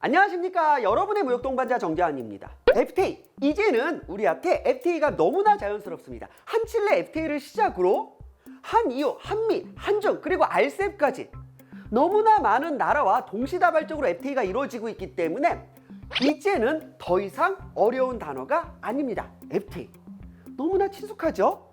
안녕하십니까 여러분의 무역 동반자 정재환입니다. FTA 이제는 우리한테 FTA가 너무나 자연스럽습니다. 한칠레 FTA를 시작으로 한이유, 한미, 한중 그리고 RCEP까지 너무나 많은 나라와 동시다발적으로 FTA가 이루어지고 있기 때문에 이제는 더 이상 어려운 단어가 아닙니다. FTA 너무나 친숙하죠?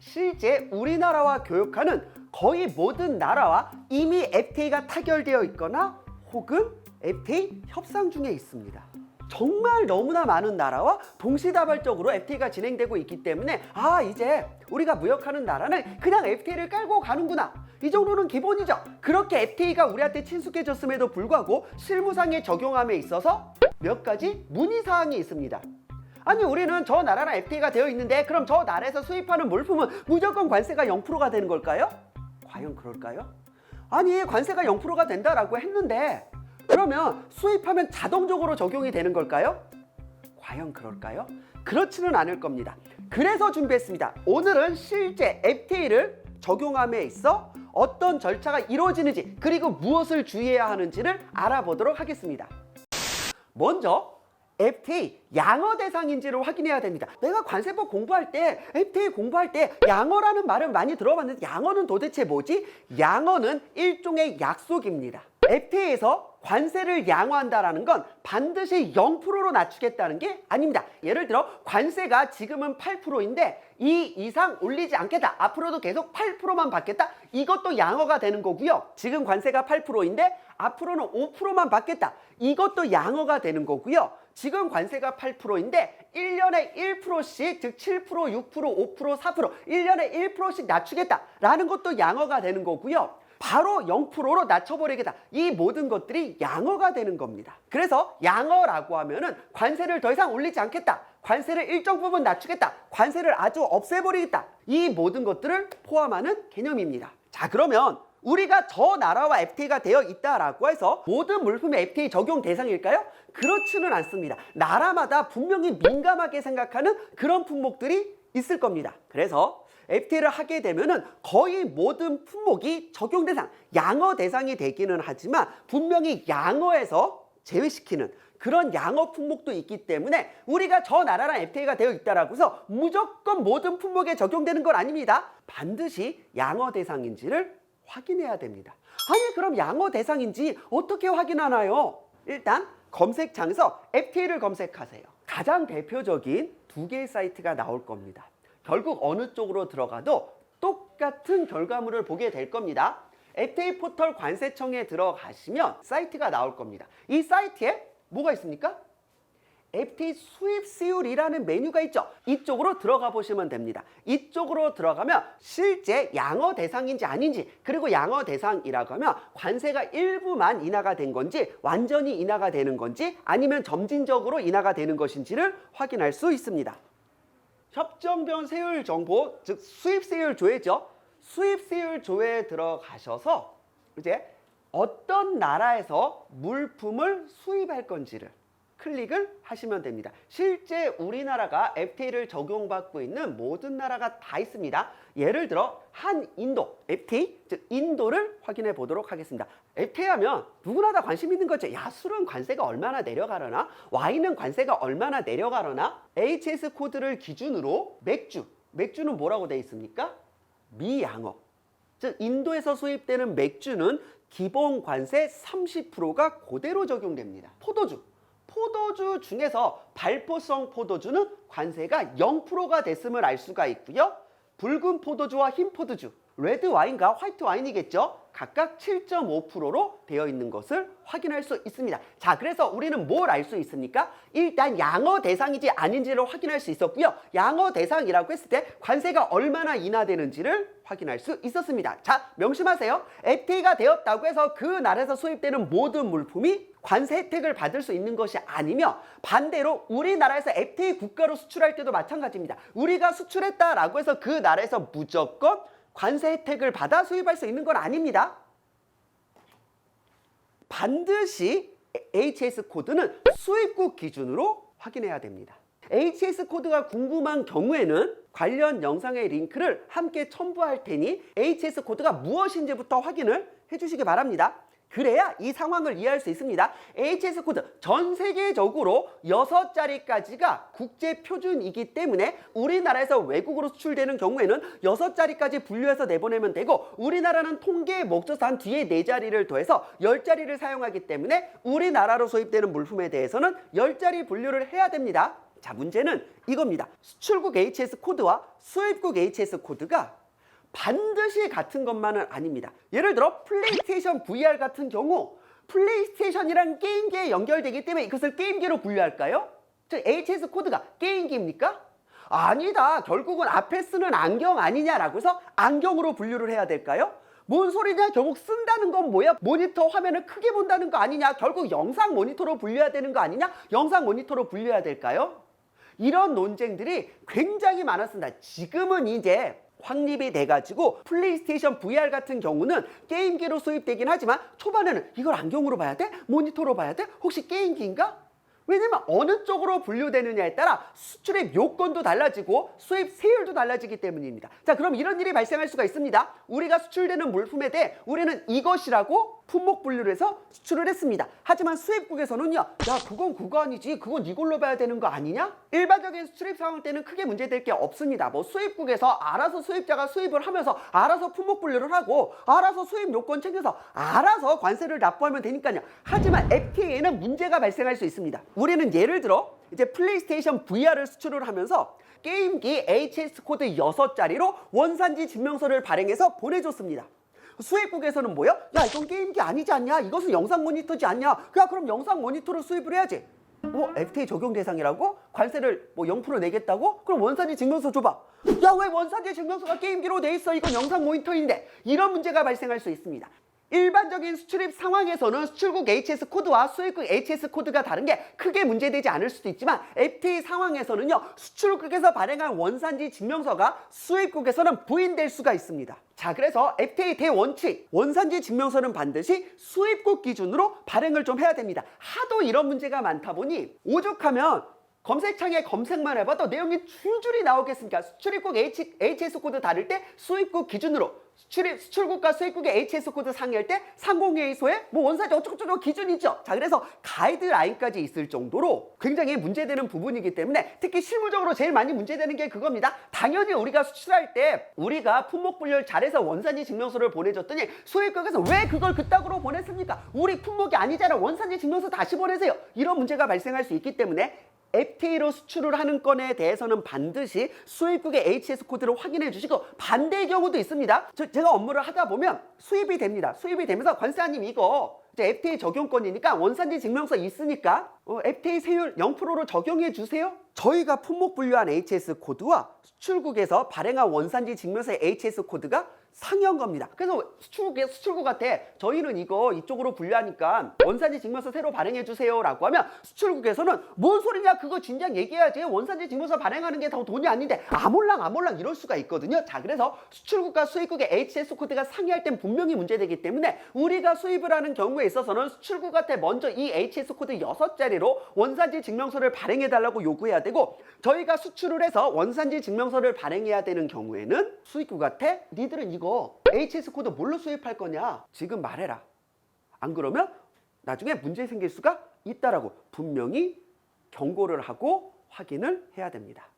실제 우리나라와 교역하는 거의 모든 나라와 이미 FTA가 타결되어 있거나 혹은 FTA 협상 중에 있습니다. 정말 너무나 많은 나라와 동시다발적으로 FTA가 진행되고 있기 때문에 아 이제 우리가 무역하는 나라는 그냥 FTA를 깔고 가는구나 이 정도는 기본이죠 그렇게 FTA가 우리한테 친숙해졌음에도 불구하고 실무상의 적용함에 있어서 몇 가지 문의사항이 있습니다 아니 우리는 저 나라랑 FTA가 되어 있는데 그럼 저 나라에서 수입하는 물품은 무조건 관세가 0%가 되는 걸까요? 과연 그럴까요? 아니 관세가 0%가 된다라고 했는데 그러면 수입하면 자동적으로 적용이 되는 걸까요? 과연 그럴까요? 그렇지는 않을 겁니다. 그래서 준비했습니다. 오늘은 실제 FTA를 적용함에 있어 어떤 절차가 이루어지는지 그리고 무엇을 주의해야 하는지를 알아보도록 하겠습니다. 먼저 FTA 양어 대상인지를 확인해야 됩니다. 내가 관세법 공부할 때 FTA 공부할 때 양어라는 말을 많이 들어봤는데 양어는 도대체 뭐지? 양어는 일종의 약속입니다. FTA에서 관세를 양호한다라는 건 반드시 0%로 낮추겠다는 게 아닙니다. 예를 들어 관세가 지금은 8%인데 이 이상 올리지 않겠다. 앞으로도 계속 8%만 받겠다. 이것도 양어가 되는 거고요. 지금 관세가 8%인데 앞으로는 5%만 받겠다. 이것도 양어가 되는 거고요. 지금 관세가 8%인데 1년에 1%씩 즉 7%, 6%, 5%, 4% 1년에 1%씩 낮추겠다라는 것도 양어가 되는 거고요. 바로 0%로 낮춰버리겠다. 이 모든 것들이 양어가 되는 겁니다. 그래서 양어라고 하면은 관세를 더 이상 올리지 않겠다. 관세를 일정 부분 낮추겠다. 관세를 아주 없애버리겠다. 이 모든 것들을 포함하는 개념입니다. 자, 그러면 우리가 저 나라와 FTA가 되어 있다라고 해서 모든 물품이 FTA 적용 대상일까요? 그렇지는 않습니다. 나라마다 분명히 민감하게 생각하는 그런 품목들이 있을 겁니다. 그래서 FTA를 하게 되면은 거의 모든 품목이 적용 대상, 양어 대상이 되기는 하지만 분명히 양어에서 제외시키는 그런 양어 품목도 있기 때문에 우리가 저 나라랑 FTA가 되어 있다라고 해서 무조건 모든 품목에 적용되는 건 아닙니다. 반드시 양어 대상인지를 확인해야 됩니다. 아니 그럼 양어 대상인지 어떻게 확인하나요? 일단 검색창에서 FTA를 검색하세요. 가장 대표적인 두 개의 사이트가 나올 겁니다. 결국 어느 쪽으로 들어가도 똑같은 결과물을 보게 될 겁니다. FTA 포털 관세청에 들어가시면 사이트가 나올 겁니다. 이 사이트에 뭐가 있습니까? FTA 수입 수율이라는 메뉴가 있죠. 이쪽으로 들어가 보시면 됩니다. 이쪽으로 들어가면 실제 양어 대상인지 아닌지 그리고 양어 대상이라고 하면 관세가 일부만 인하가 된 건지 완전히 인하가 되는 건지 아니면 점진적으로 인하가 되는 것인지를 확인할 수 있습니다. 협정변 세율 정보 즉 수입 세율 조회죠. 수입 세율 조회에 들어가셔서 이제 어떤 나라에서 물품을 수입할 건지를 클릭을 하시면 됩니다. 실제 우리나라가 FTA를 적용받고 있는 모든 나라가 다 있습니다. 예를 들어 한인도 FTA 즉 인도를 확인해 보도록 하겠습니다. FTA 하면 누구나 다 관심 있는 거죠. 야 술은 관세가 얼마나 내려가려나? 와인은 관세가 얼마나 내려가려나? HS 코드를 기준으로 맥주 맥주는 뭐라고 돼 있습니까? 미양어 즉 인도에서 수입되는 맥주는 기본 관세 30%가 그대로 적용됩니다. 포도주 포도주 중에서 발포성 포도주는 관세가 0%가 됐음을 알 수가 있고요. 붉은 포도주와 흰 포도주, 레드 와인과 화이트 와인이겠죠. 각각 7.5%로 되어 있는 것을 확인할 수 있습니다. 자, 그래서 우리는 뭘 알 수 있습니까? 일단 양어 대상이지 아닌지를 확인할 수 있었고요. 양어 대상이라고 했을 때 관세가 얼마나 인하되는지를 확인할 수 있었습니다. 자, 명심하세요. FTA가 되었다고 해서 그 나라에서 수입되는 모든 물품이 관세 혜택을 받을 수 있는 것이 아니며 반대로 우리나라에서 FTA 국가로 수출할 때도 마찬가지입니다. 우리가 수출했다라고 해서 그 나라에서 무조건 관세 혜택을 받아 수입할 수 있는 건 아닙니다. 반드시 HS 코드는 수입국 기준으로 확인해야 됩니다. HS 코드가 궁금한 경우에는 관련 영상의 링크를 함께 첨부할 테니 HS 코드가 무엇인지부터 확인을 해주시기 바랍니다. 그래야 이 상황을 이해할 수 있습니다. HS 코드 전 세계적으로 6자리까지가 국제 표준이기 때문에 우리나라에서 외국으로 수출되는 경우에는 6자리까지 분류해서 내보내면 되고 우리나라는 통계 목적상 뒤에 4자리를 더해서 10자리를 사용하기 때문에 우리나라로 소입되는 물품에 대해서는 10자리 분류를 해야 됩니다. 자, 문제는 이겁니다. 수출국 HS 코드와 수입국 HS 코드가 반드시 같은 것만은 아닙니다. 예를 들어 플레이스테이션 VR 같은 경우 플레이스테이션이랑 게임기에 연결되기 때문에 이것을 게임기로 분류할까요? 즉 HS 코드가 게임기입니까? 아니다. 결국은 앞에 쓰는 안경 아니냐라고 해서 안경으로 분류를 해야 될까요? 뭔 소리냐? 결국 쓴다는 건 뭐야? 모니터 화면을 크게 본다는 거 아니냐? 결국 영상 모니터로 분류해야 되는 거 아니냐? 영상 모니터로 분류해야 될까요? 이런 논쟁들이 굉장히 많았습니다. 지금은 이제 확립이 돼가지고 플레이스테이션 VR 같은 경우는 게임기로 수입되긴 하지만 초반에는 이걸 안경으로 봐야 돼? 모니터로 봐야 돼? 혹시 게임기인가? 왜냐면 어느 쪽으로 분류되느냐에 따라 수출입 요건도 달라지고 수입 세율도 달라지기 때문입니다. 자, 그럼 이런 일이 발생할 수가 있습니다. 우리가 수출되는 물품에 대해 우리는 이것이라고 품목 분류를 해서 수출을 했습니다. 하지만 수입국에서는요, 야, 그건 그거 아니지. 그건 이걸로 봐야 되는 거 아니냐? 일반적인 수출입 상황 때는 크게 문제될 게 없습니다. 뭐 수입국에서 알아서 수입자가 수입을 하면서 알아서 품목 분류를 하고 알아서 수입 요건 챙겨서 알아서 관세를 납부하면 되니까요. 하지만 FTA에는 문제가 발생할 수 있습니다. 우리는 예를 들어 이제 플레이스테이션 VR을 수출을 하면서 게임기 HS 코드 6자리로 원산지 증명서를 발행해서 보내줬습니다. 수입국에서는 뭐야? 야 이건 게임기 아니지 않냐? 이것은 영상 모니터지 않냐? 야 그럼 영상 모니터를 수입을 해야지. 뭐 FTA 적용 대상이라고? 관세를 뭐 0% 내겠다고? 그럼 원산지 증명서 줘봐. 야 왜 원산지 증명서가 게임기로 돼 있어? 이건 영상 모니터인데 이런 문제가 발생할 수 있습니다. 일반적인 수출입 상황에서는 수출국 HS 코드와 수입국 HS 코드가 다른 게 크게 문제되지 않을 수도 있지만 FTA 상황에서는요 수출국에서 발행한 원산지 증명서가 수입국에서는 부인될 수가 있습니다. 자 그래서 FTA 대원칙 원산지 증명서는 반드시 수입국 기준으로 발행을 좀 해야 됩니다. 하도 이런 문제가 많다 보니 오죽하면 검색창에 검색만 해봐도 내용이 줄줄이 나오겠습니까? 수출입국 H, HS 코드 다를 때 수입국 기준으로 수출입, 수출국과 수입국의 HS 코드 상의할 때 상공회의소에 뭐 원사지 어쩌고저쩌고 기준이 있죠. 자, 그래서 가이드라인까지 있을 정도로 굉장히 문제되는 부분이기 때문에 특히 실무적으로 제일 많이 문제되는 게 그겁니다. 당연히 우리가 수출할 때 우리가 품목 분류를 잘해서 원산지 증명서를 보내줬더니 수입국에서 왜 그걸 그따구로 보냈습니까? 우리 품목이 아니잖아. 원산지 증명서 다시 보내세요. 이런 문제가 발생할 수 있기 때문에 FTA로 수출을 하는 건에 대해서는 반드시 수입국의 HS 코드를 확인해 주시고 반대의 경우도 있습니다. 저, 제가 업무를 하다 보면 수입이 됩니다. 수입이 되면서 관세아님 이거 FTA 적용권이니까 원산지 증명서 있으니까 어, FTA 세율 0%로 적용해 주세요. 저희가 품목 분류한 HS 코드와 수출국에서 발행한 원산지 증명서의 HS 코드가 상이한 겁니다. 그래서 수출국에 수출국한테 저희는 이거 이쪽으로 분류하니까 원산지 증명서 새로 발행해 주세요라고 하면 수출국에서는 뭔 소리냐 그거 진작 얘기해야지 원산지 증명서 발행하는 게 더 돈이 아닌데 아몰랑 아몰랑 이럴 수가 있거든요. 자 그래서 수출국과 수입국의 HS 코드가 상이할 땐 분명히 문제되기 때문에 우리가 수입을 하는 경우에 있어서는 수출국한테 먼저 이 HS 코드 6자리로 원산지 증명서를 발행해 달라고 요구해야 되고 저희가 수출을 해서 원산지 증명서를 발행해야 되는 경우에는 수입국한테 니들은 이거 HS 코드 뭘로 수입할 거냐? 지금 말해라. 안 그러면 나중에 문제 생길 수가 있다라고 분명히 경고를 하고 확인을 해야 됩니다.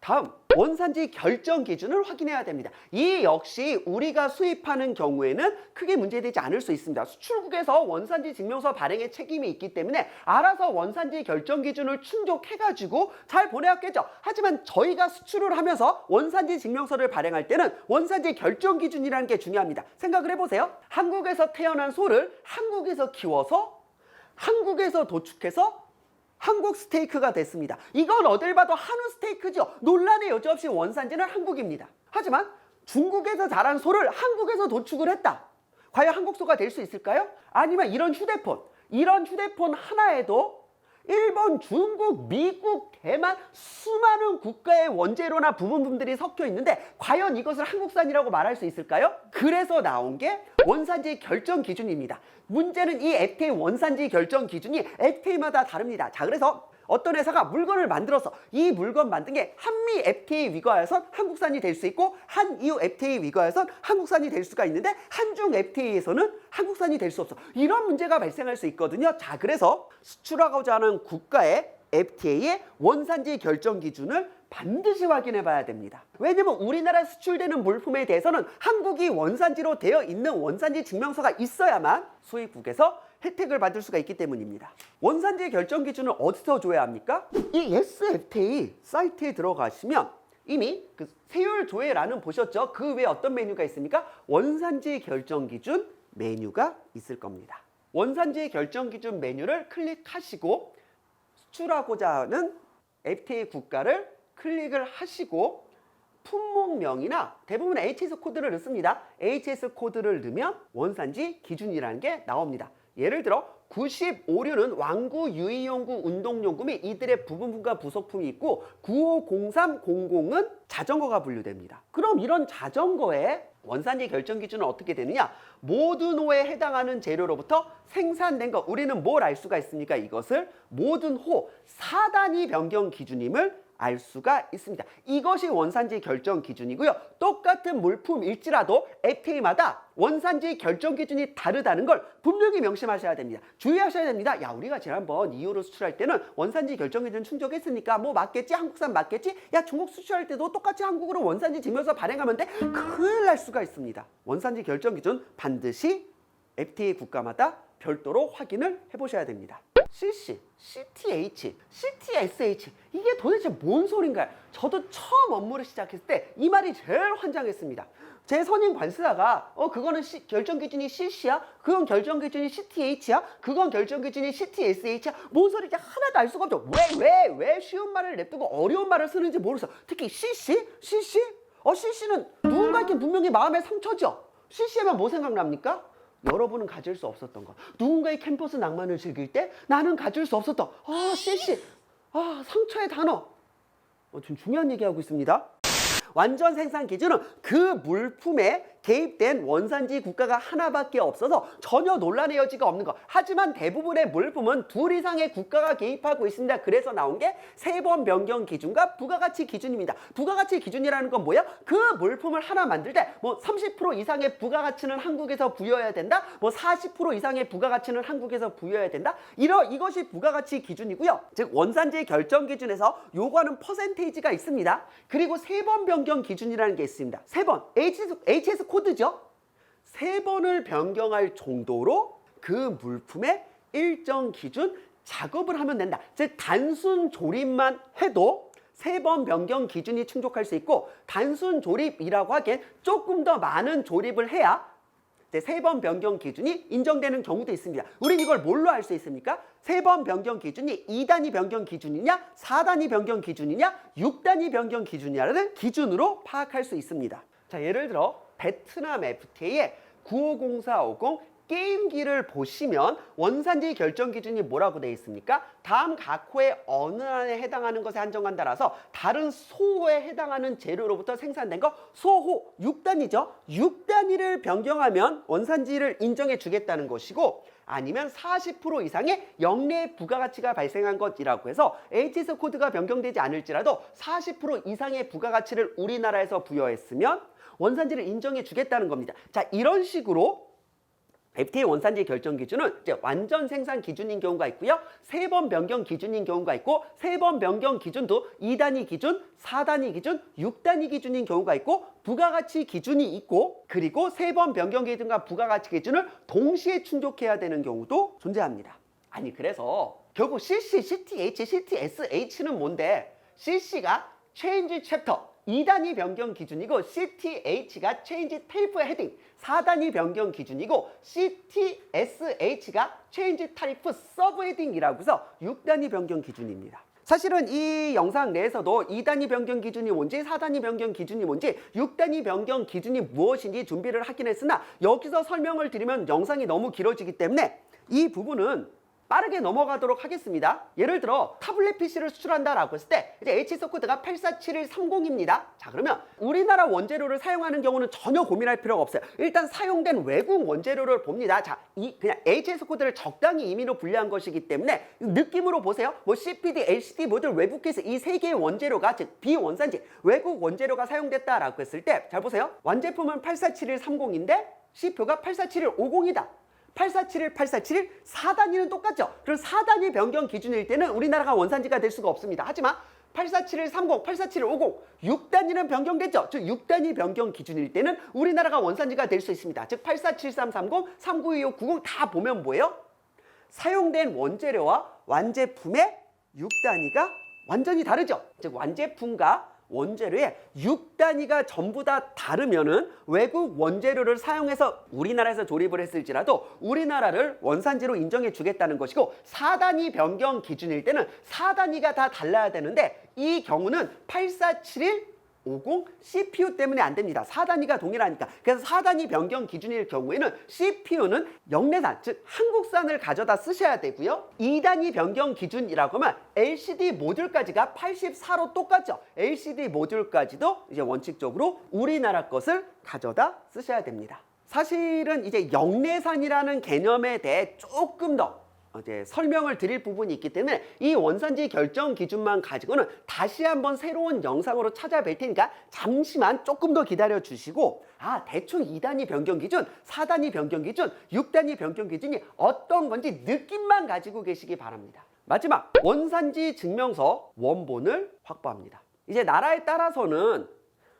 다음 원산지 결정 기준을 확인해야 됩니다. 이 역시 우리가 수입하는 경우에는 크게 문제되지 않을 수 있습니다. 수출국에서 원산지 증명서 발행에 책임이 있기 때문에 알아서 원산지 결정 기준을 충족해가지고 잘 보내왔겠죠. 하지만 저희가 수출을 하면서 원산지 증명서를 발행할 때는 원산지 결정 기준이라는 게 중요합니다. 생각을 해보세요. 한국에서 태어난 소를 한국에서 키워서 한국에서 도축해서 한국 스테이크가 됐습니다. 이건 어딜 봐도 한우 스테이크죠. 논란의 여지 없이 원산지는 한국입니다. 하지만 중국에서 자란 소를 한국에서 도축을 했다. 과연 한국 소가 될 수 있을까요? 아니면 이런 휴대폰, 이런 휴대폰 하나에도 일본, 중국, 미국, 대만 수많은 국가의 원재료나 부분품들이 섞여 있는데 과연 이것을 한국산이라고 말할 수 있을까요? 그래서 나온 게 원산지 결정 기준입니다. 문제는 이 FTA 원산지 결정 기준이 FTA마다 다릅니다. 자, 그래서 어떤 회사가 물건을 만들어서 이 물건 만든 게 한미 FTA 위거하여선 한국산이 될 수 있고 한EU FTA 위거하여선 한국산이 될 수가 있는데 한중 FTA에서는 한국산이 될 수 없어. 이런 문제가 발생할 수 있거든요. 자, 그래서 수출하고자 하는 국가의 FTA의 원산지 결정 기준을 반드시 확인해 봐야 됩니다. 왜냐면 우리나라 수출되는 물품에 대해서는 한국이 원산지로 되어 있는 원산지 증명서가 있어야만 수입국에서 혜택을 받을 수가 있기 때문입니다. 원산지 결정 기준을 어디서 줘야 합니까? 이 SFTA 사이트에 들어가시면 이미 그 세율 조회란은 보셨죠? 그 외에 어떤 메뉴가 있습니까? 원산지 결정 기준 메뉴가 있을 겁니다. 원산지 결정 기준 메뉴를 클릭하시고 수출하고자 하는 FTA 국가를 클릭을 하시고 품목명이나 대부분 HS 코드를 넣습니다. HS 코드를 넣으면 원산지 기준이라는 게 나옵니다. 예를 들어 95류는 왕구, 유이용구, 운동용구 및 이들의 부분품과 부속품이 있고 950300은 자전거가 분류됩니다. 그럼 이런 자전거의 원산지 결정 기준은 어떻게 되느냐? 모든 호에 해당하는 재료로부터 생산된 것. 우리는 뭘 알 수가 있습니까? 이것을 모든 호 4단위 변경 기준임을 알 수가 있습니다. 이것이 원산지 결정 기준이고요. 똑같은 물품일지라도 FTA마다 원산지 결정 기준이 다르다는 걸 분명히 명심하셔야 됩니다. 주의하셔야 됩니다. 야, 우리가 지난번 이후로 수출할 때는 원산지 결정 기준 충족했으니까 뭐 맞겠지? 한국산 맞겠지? 야, 중국 수출할 때도 똑같이 한국으로 원산지 증명서 발행하면 돼? 큰일 날 수가 있습니다. 원산지 결정 기준 반드시 FTA 국가마다 별도로 확인을 해보셔야 됩니다. CC, CTH, CTSH 이게 도대체 뭔 소린가요? 저도 처음 업무를 시작했을 때 이 말이 제일 환장했습니다. 제 선임 관수사가 어 그거는 시- 결정 기준이 CC야, 그건 결정 기준이 CTH야, 그건 결정 기준이 CTSH야. 뭔 소리인지 하나도 알 수가 없죠. 왜 왜 왜 쉬운 말을 냅두고 어려운 말을 쓰는지 모르겠어. 특히 CC, CC, 어 CC는 누군가에게 분명히 마음의 상처죠. CC하면 뭐 생각납니까? 여러분은 가질 수 없었던 것. 누군가의 캠퍼스 낭만을 즐길 때 나는 가질 수 없었던 아 CC 아 상처의 단어. 어, 좀 중요한 얘기하고 있습니다. 완전 생산 기준은 그 물품에 개입된 원산지 국가가 하나밖에 없어서 전혀 논란의 여지가 없는 것. 하지만 대부분의 물품은 둘 이상의 국가가 개입하고 있습니다. 그래서 나온 게 세번 변경 기준과 부가가치 기준입니다. 부가가치 기준이라는 건 뭐야? 그 물품을 하나 만들 때 뭐 30% 이상의 부가가치는 한국에서 부여해야 된다. 뭐 40% 이상의 부가가치는 한국에서 부여해야 된다. 이러 이것이 부가가치 기준이고요. 즉 원산지 결정 기준에서 요구하는 퍼센테이지가 있습니다. 그리고 세 번 변경 기준이라는 게 있습니다. 세 번 HS, HS 코드 죠. 세 번을 변경할 정도로 그 물품의 일정 기준 작업을 하면 된다. 즉 단순 조립만 해도 세 번 변경 기준이 충족할 수 있고 단순 조립이라고 하기엔 조금 더 많은 조립을 해야 세 번 변경 기준이 인정되는 경우도 있습니다. 우린 이걸 뭘로 알 수 있습니까? 세 번 변경 기준이 2단위 변경 기준이냐, 4단위 변경 기준이냐, 6단위 변경 기준이냐를 기준으로 파악할 수 있습니다. 자, 예를 들어 베트남 FTA의 950450 게임기를 보시면 원산지 결정 기준이 뭐라고 되어 있습니까? 다음 각 호의 어느 안에 해당하는 것에 한정한 따라서 다른 소호에 해당하는 재료로부터 생산된 거 소호 6단위죠. 6단위를 변경하면 원산지를 인정해 주겠다는 것이고 아니면 40% 이상의 영내 부가가치가 발생한 것이라고 해서 HS 코드가 변경되지 않을지라도 40% 이상의 부가가치를 우리나라에서 부여했으면 원산지를 인정해 주겠다는 겁니다. 자, 이런 식으로 FTA 원산지 결정 기준은 이제 완전 생산 기준인 경우가 있고요. 세 번 변경 기준인 경우가 있고 세 번 변경 기준도 2단위 기준, 4단위 기준, 6단위 기준인 경우가 있고 부가가치 기준이 있고 그리고 세 번 변경 기준과 부가가치 기준을 동시에 충족해야 되는 경우도 존재합니다. 아니 그래서 결국 CC, CTH, CTSH는 뭔데? CC가 Change Chapter 2단위 변경 기준이고 CTH가 Change Tariff Heading 4단위 변경 기준이고 CTSH가 Change Tariff Subheading이라고 해서 6단위 변경 기준입니다. 사실은 이 영상 내에서도 2단위 변경 기준이 뭔지 4단위 변경 기준이 뭔지 6단위 변경 기준이 무엇인지 준비를 하긴 했으나 여기서 설명을 드리면 영상이 너무 길어지기 때문에 이 부분은 빠르게 넘어가도록 하겠습니다. 예를 들어 타블렛 PC를 수출한다라고 했을 때 이제 H소 코드가 847130입니다. 자 그러면 우리나라 원재료를 사용하는 경우는 전혀 고민할 필요가 없어요. 일단 사용된 외국 원재료를 봅니다. 자, 이 그냥 HS 코드를 적당히 임의로 분류한 것이기 때문에 느낌으로 보세요. 뭐 CPD, LCD 모듈 외부 케이스 이 세 개의 원재료가 즉 비원산지 외국 원재료가 사용됐다라고 했을 때 잘 보세요. 완제품은 847130인데 C표가 847150이다. 8471, 8471, 4단위는 똑같죠. 그럼 4단위 변경 기준일 때는 우리나라가 원산지가 될 수가 없습니다. 하지만 84730, 84750, 6단위는 변경됐죠. 즉 6단위 변경 기준일 때는 우리나라가 원산지가 될 수 있습니다. 즉 847330, 392590 다 보면 뭐예요? 사용된 원재료와 완제품의 6단위가 완전히 다르죠. 즉 완제품과 원재료의 6단위가 전부 다 다르면은 외국 원재료를 사용해서 우리나라에서 조립을 했을지라도 우리나라를 원산지로 인정해 주겠다는 것이고 4단위 변경 기준일 때는 4단위가 다 달라야 되는데 이 경우는 8471 50 CPU 때문에 안 됩니다. 4단위가 동일하니까. 그래서 4단위 변경 기준일 경우에는 CPU는 영내산, 즉 한국산을 가져다 쓰셔야 되고요. 2단위 변경 기준이라고 하면 LCD 모듈까지가 84로 똑같죠. LCD 모듈까지도 이제 원칙적으로 우리나라 것을 가져다 쓰셔야 됩니다. 사실은 이제 영내산이라는 개념에 대해 조금 더 이제 설명을 드릴 부분이 있기 때문에 이 원산지 결정 기준만 가지고는 다시 한번 새로운 영상으로 찾아뵐 테니까 잠시만 조금 더 기다려 주시고 아 대충 2단위 변경 기준, 4단위 변경 기준, 6단위 변경 기준이 어떤 건지 느낌만 가지고 계시기 바랍니다. 마지막 원산지 증명서 원본을 확보합니다. 이제 나라에 따라서는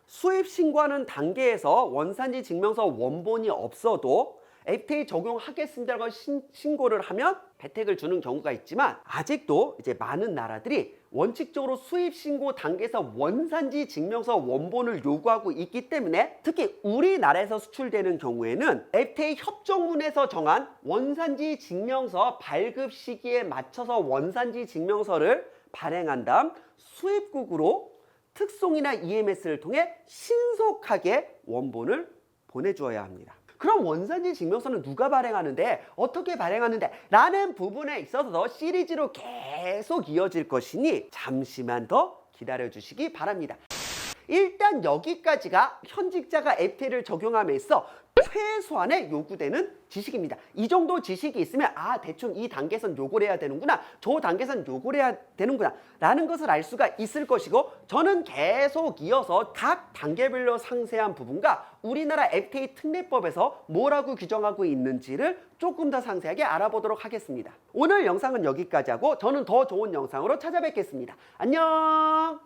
수입 신고하는 단계에서 원산지 증명서 원본이 없어도 FTA 적용하겠습니다라고 신, 신고를 하면 혜택을 주는 경우가 있지만 아직도 이제 많은 나라들이 원칙적으로 수입 신고 단계에서 원산지 증명서 원본을 요구하고 있기 때문에 특히 우리나라에서 수출되는 경우에는 FTA 협정문에서 정한 원산지 증명서 발급 시기에 맞춰서 원산지 증명서를 발행한 다음 수입국으로 특송이나 EMS를 통해 신속하게 원본을 보내주어야 합니다. 그럼 원산지 증명서는 누가 발행하는데 어떻게 발행하는데 라는 부분에 있어서 시리즈로 계속 이어질 것이니 잠시만 더 기다려 주시기 바랍니다. 일단 여기까지가 현직자가 FTA를 적용함에 있어 최소한의 요구되는 지식입니다. 이 정도 지식이 있으면 아 대충 이 단계선 요구를 해야 되는구나 저 단계선 요구를 해야 되는구나 라는 것을 알 수가 있을 것이고 저는 계속 이어서 각 단계별로 상세한 부분과 우리나라 FTA 특례법에서 뭐라고 규정하고 있는지를 조금 더 상세하게 알아보도록 하겠습니다. 오늘 영상은 여기까지 하고 저는 더 좋은 영상으로 찾아뵙겠습니다. 안녕